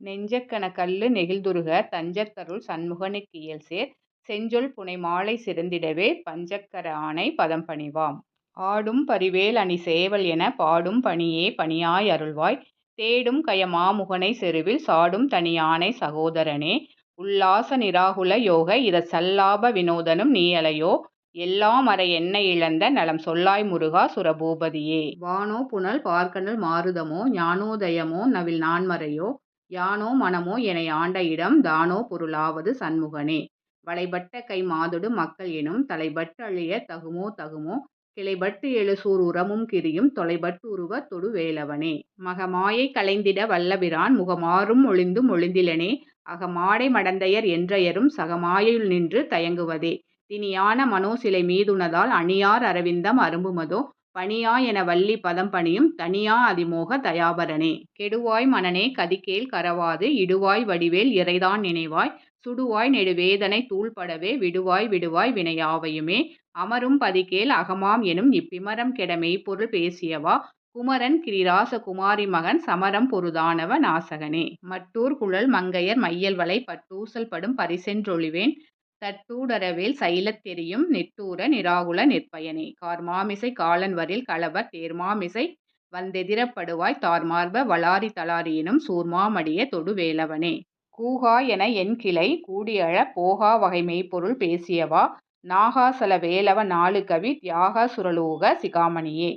நெஞ்சக்கன கல்லு நெகிழ்துறுக தஞ்சத்தருள் சண்முகனுக் கியல்சேர் செஞ்சொல் புனைமாலை சிறந்திடவே பஞ்சக்கர ஆனை பதம்பணிவாம். ஆடும் பரிவேல் அணிசேவல் எனப் பாடும் பணியே பணியாய் அருள்வாய் தேடும் கய மாமுகனைச் செருவில் சாடும் தனியானை சகோதரனே உல்லாச நிராகுல யோக இத சல்லாப வினோதனும் நீயலையோ எல்லாம் அறை என்னை இழந்த நலம் சொல்லாய் முருகா சுரபூபதியே. வானோ புனல் பார்க்கனல் மாருதமோ ஞானோதயமோ நவில் நான்மறையோ யானோ மனமோ எனை ஆண்ட இடம் தானோ பொருளாவது சண்முகனே. வளைபட்ட கை மாதொடு மக்கள் எனும் தலைபட்டு அழிய தகுமோ தகுமோ கிளைபட்டு எழுசூர் உரமும் கிரியும் தொலைபட்டு உருவ தொடு வேலவனே. மகமாயை களைந்திட வல்லபிரான் முகமாறும் ஒளிந்தும் ஒளிந்திலனே அகமாடை மடந்தையர் என்றயரும் சகமாயையுள் நின்று தயங்குவதே. தினியான மனோசிலை மீதுனதால் அணியார் அரவிந்தம் அரும்புமதோ பணியா என வள்ளி பதம் பணியும் தனியா அதிமோக தயாபரனே. கெடுவாய் மனனே கதிக்கேல் கரவாது இடுவாய் வடிவேல் இறைதான் நினைவாய் சுடுவாய் நெடுவேதனை தூள்படவே விடுவாய் விடுவாய் வினையாவையுமே அமரும் பதிக்கேல் அகமாம் எனும் இப்பிமரம் கெட மெய்ப்பொருள் பேசியவா குமரன் கிரிராச குமாரி மகன் சமரம் பொருதானவ நாசகனே. மட்டூர் குழல் மங்கையர் மையல்வளை பட்டூசல் படும் பரிசென்றொழிவேன் தட்டூடரவேல் தட்டூ சயிலத் தெரியும் நிட்டூர நிராகுல நிற்பயனே காலன் காலன்வரில் களவ தேர்மாமிசை வந்தெதிரப் படுவாய் தார்மார்ப வளாரி தளாரியினும் சூர்மாமடிய தொடுவேலவனே. கூகா என என் கிளை கூடியழ போகா வகை மெய்ப்பொருள் பேசியவா நாகாசல வேலவ நாலுகவி தியாக சுரலோக சிகாமணியே.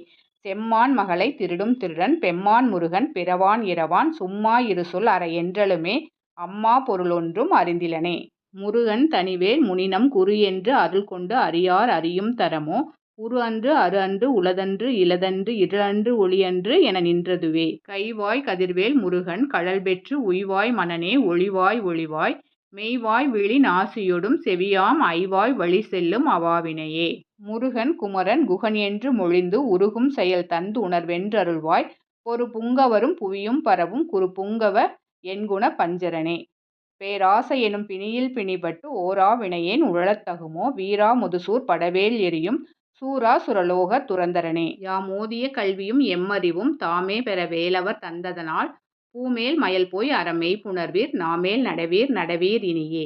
செம்மான் மகளைத் திருடும் திருடன் பெம்மான் முருகன் பிறவான் இரவான் சும்மா இருசொல் அற என்றலுமே அம்மா பொருளொன்றும் அறிந்திலனே. முருகன் தனிவேல் முனிநம் குருஎன்று அருள்கொண்டு அறியார் அறியும் தரமோ உரு அன்று அரு அன்று உளதன்று இளதன்று இருளன்று ஒளியன்று என நின்றதுவே. கைவாய் கதிர்வேல் முருகன் கடல் பெற்று உய்வாய் மனனே ஒளிவாய் ஒளிவாய் மெய்வாய் விழி நாசியொடும் செவியாம் ஐவாய் வழி செல்லும் அவாவினையே. முருகன் குமரன் குகன் என்று மொழிந்து உருகும் செயல் தந்து உணர்வென்றருள்வாய் ஒரு புங்கவரும் புவியும் பரவும் குறு புங்கவ என்குண பஞ்சரனே. பேராசை எனும் பிணியில் பிணிபட்டு ஓரா வினையேன் உழலத்தகுமோ வீரா முதுசூர் படவேல் எரியும் சூரா சுரலோக துரந்தரனே. யாமோதிய கல்வியும் எம்மறிவும் தாமே பெற வேலவர் தந்ததனால் பூமேல் மயல்போய் அறமெய் புணர்வீர் நாமேல் நடவீர் நடவீர் இனியே.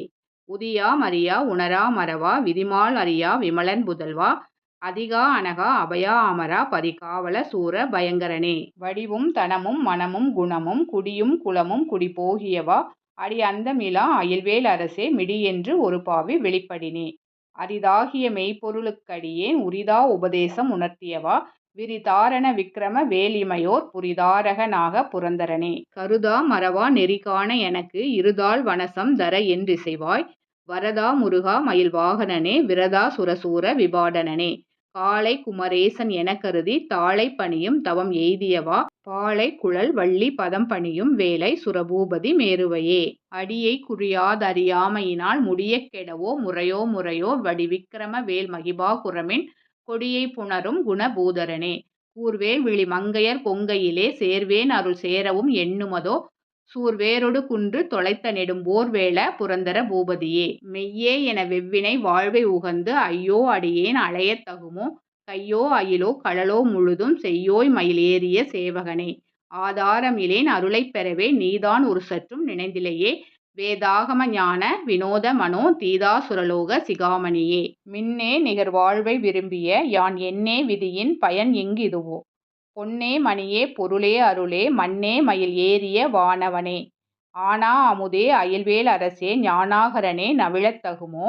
உதியா மரியா உணரா மறவா விதிமால் அறியா விமலன் புதல்வா அதிகா அனகா அபயா அமரா பதிகாவல சூர பயங்கரனே. வடிவும் தனமும் மனமும் குணமும் குடியும் குலமும் குடிபோகியவா அடி அந்தமிலா அயல்வேல் அரசே மிடியென்று ஒருபாவி வெளிப்படினே. அரிதாகிய மெய்ப்பொருளுக்கடியே உரிதா உபதேசம் உணர்த்தியவா விரிதாரண விக்கிரம வேலிமையோர் புரிதாரகனாக புரிதாரக புரந்தரனே. கருதா மறவா நெறிகாண எனக்கு இருதாள் வனசம் தரஎன் செய்வாய் வரதா முருகா மயில் வாகனனே விரதா சுரசூர விபாடனனே. காளைக் குமரேசன் என கருதி தாளை பணியும் தவம் எய்தியவா பாளைக் குழல் வள்ளி பதம் பணியும் வேலை சுரபூபதி மேருவையே. அடியை குறியாதறியாமையினால் முடிய முடியக் கெடவோ முறையோ முறையோ வடிவிக்கிரம வேல் மகிபாகுரமின் கொடியை புணரும் குணபூதரனே கூர்வேல் விழி மங்கையர் கொங்கையிலே சேர்வேன் அருள் சேரவும் எண்ணுமதோ சூர் வேரொடு குன்று தொலைத்த நெடும்போர் வேள புரந்தர பூபதியே. மெய்யே என வெவ்வினை வாழ்வை உகந்து ஐயோ அடியேன் அலையத் தகுமோ கையோ அயிலோ கடலோ முழுதும் செய்யோய் மயிலேறிய சேவகனே. ஆதாரமிலேன் அருளைப் பெறவே நீதான் ஒரு சற்றும் நினைந்திலேயே வேதாகம ஞான வினோத மனோ தீதா சுரலோக சிகாமணியே. மின்னே நிகர் வாழ்வை விரும்பிய யான் என்னே விதியின் பயன் இங்கு இதுவோ பொன்னே மணியே பொருளே அருளே மன்னே மயில் ஏறிய வானவனே. ஆனா அமுதே அயல்வேல் அரசே ஞானாகரனே நவிழத்தகுமோ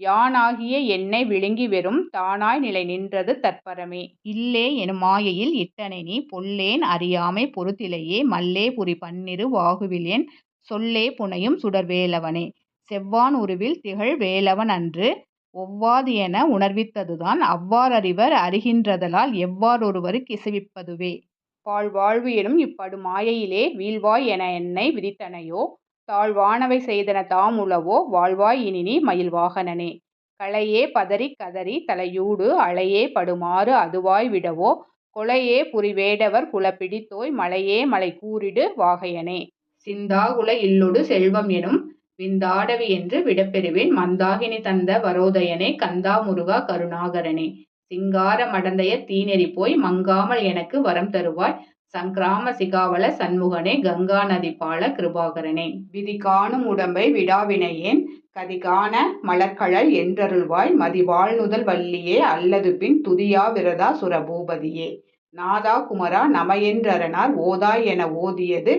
யானாகிய என்னை விழுங்கி வெறும் தானாய் நிலை நின்றது தற்பரமே. இல்லே எனும் மாயையில் இட்டனைநீ பொல்லேன் அறியாமை பொறுத்திலையே மல்லே புரி பன்னிரு வாகுவிலேன் சொல்லே புனையும் சுடர்வேலவனே. செவ்வான் உருவில் திகழ் வேலவன் அன்று ஒவ்வாது என உணர்வித்ததுதான் அவ்வாறறிவர் அறிகின்றதலால் எவ்வாறொருவர் ரொருவருக் கிசைவிப்பதுவே. பாழ்வாழ்வு எனும் இப்படு மாயையிலே வீழ்வாய் என என்னை விதித்தனையோ தாழ்வானவை செய்தன தாமுளவோ வாழ்வாய் இனிநீ மயில் வாகனனே. களையே பதறிக் கதறித் தலையூடு அலையே படுமாறு அதுவாய் விடவோ கொலையே புரிவேடவர் குலப்பிடித்தோய் பிடித்தோய் மலையே மலை கூறிடு வாகையனே. சிந்தாகுல இல்லொடு செல்வம் எனும் விந்தாடவி என்று விடப்பெறுவேன். மந்தாகினி தந்த வரோதயனே கந்தா முருகா கருணாகரனே. சிங்கார மடந்தைய தீநெறி போய் மங்காமல் எனக்கு வரம் தருவாய். சங்கிராம சிகாவல சண்முகனே கங்கா நதி பால கிருபாகரனே. விதி காணும் உடம்பை விடாவினையேன் கதிகான மலர்கழல் என்றருள்வாய். மதி வாழ்நுதல் வள்ளியே அல்லது பின் துதியா விரதா சுரபூபதியே. நாதா குமரா நமையென்றரனார் ஓதாய் என ஓதியது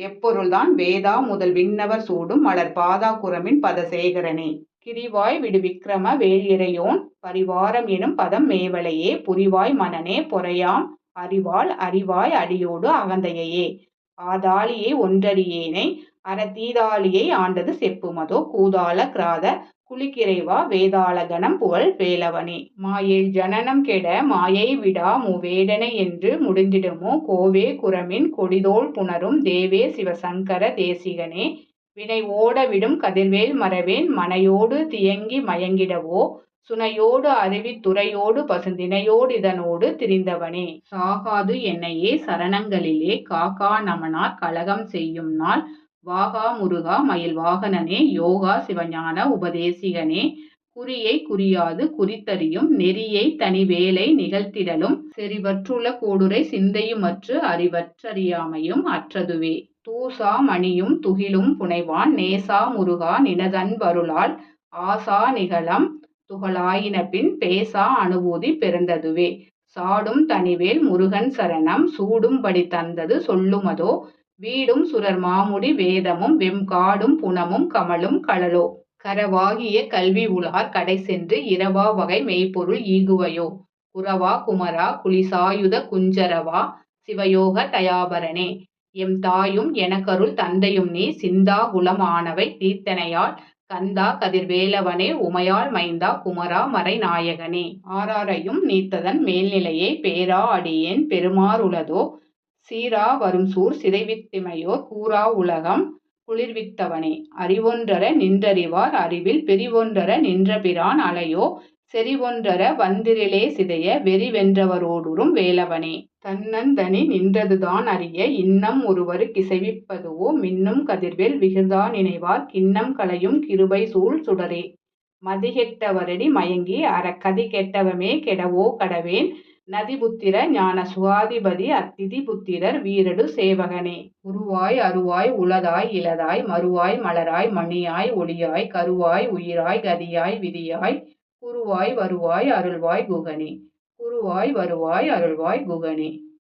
எப்பொருள்தான் வேதா முதல் விண்ணவர் சூடும் மலர் பாதா குரமின் பதசேகரனே. கிரிவாய் விடு விக்கிரம வேலிறையோன் பரிவாரம் எனும் பதம் மேவலையே புரிவாய் மனனே பொறையாம் அறிவாள் அறிவாய் அடியோடு அகந்தையே ஆதாளியை ஒன்றறியேனை அறத்தீதாளியை ஆண்டது செப்புமதோ கூதாள கிராத குளிக்கிறைவா வேதாள கணம் புகழ் வேலவனே. மாயில் ஜனனம் கெட மாயை விடா மூவேடனை என்று முடிந்திடுமோ? கோவே குரமின் கொடிதோள் புணரும் தேவே சிவசங்கர தேசிகனே. வினை ஓடவிடும் கதிர்வேல் மறவேன் மனையோடு தியங்கி மயங்கிடவோ? சுனையோடு அருவித் துறையோடு பசுந்தினையோடு இதனோடு திரிந்தவனே. சாகாது என்னையே சரணங்களிலே காக்கா நமனார் கலகம் செய்யும் நாள் வாகா முருகா மயில் வாகனனே யோகா சிவஞான உபதேசிகனே குறியை குறியாது குறித்தறியும் நெறியை தனிவேலை நிகழ்த்திடலும் செறிவற்றுள்ள கோடுரை சிந்தையுமற்று அறிவற்றறியாமையும் அற்றதுவே. தூசா மணியும் துகிலும் புனைவான் நேசா முருகா நினதன்பருளால் ஆசா நிகழம் துகளாயின பின் பேசா அனுபூதி பிறந்ததுவே சாடும் தனிவேல் முருகன் சரணம் சூடும்படி தந்தது சொல்லுமதோ வீடும் சுரர் மாமுடி வேதமும் வெம்காடும் புனமும் கமலும் கழலோ. கரவாகிய கல்வி உலார் கடை சென்று இரவா வகை மெய்ப்பொருள் ஈகுவையோ. குரவா குமரா குலிசாயுத குஞ்சரவா சிவயோக தயாபரனே. எம் தாயும் எனக்கருள் தந்தையும் நீ சிந்தா குலமானவை ஆனவை தீர்த்தனையால் கந்தா கதிர்வேலவனே உமையால் மைந்தா குமரா மறை நாயகனே ஆறாரையும் நீத்ததன் மேல்நிலையை பேரா அடியேன் பெருமாறுளதோ சீரா வரும் சூர் சிதைவித்திமையோர் கூறா உலகம் குளிர்வித்தவனே. அறிவொன்றர நின்றறிவார் அறிவில் பெரிவொன்றர நின்றபிரான் அலையோ செறிவொன்றர வந்திரிலே சிதைய வெறிவென்றவரோடுறும் வேலவனே. தன்னந்தனி நின்றதுதான் அறிய இன்னம் ஒருவரு கிசைவிப்பதுவோ மின்னும் கதிர்வேல் விகிர்தா நினைவார் கிண்ணம் களையும் கிருபை சூழ் சுடரே. மதிகெட்டவரடி மயங்கி அறக்கதி கெட்டவமே கெடவோ கடவேன் நதிபுத்திர ஞான சுகாதிபதி அத்திதி புத்திரர் வீரடு சேவகனே. உருவாய் அருவாய் உளதாய் இளதாய் மறுவாய் மலராய் மணியாய் ஒளியாய் கருவாய் உயிராய் கதியாய் விதியாய் குருவாய் வருவாய் அருள்வாய் குகனே. குருவாய் வருவாய் அருள்வாய் குகனே.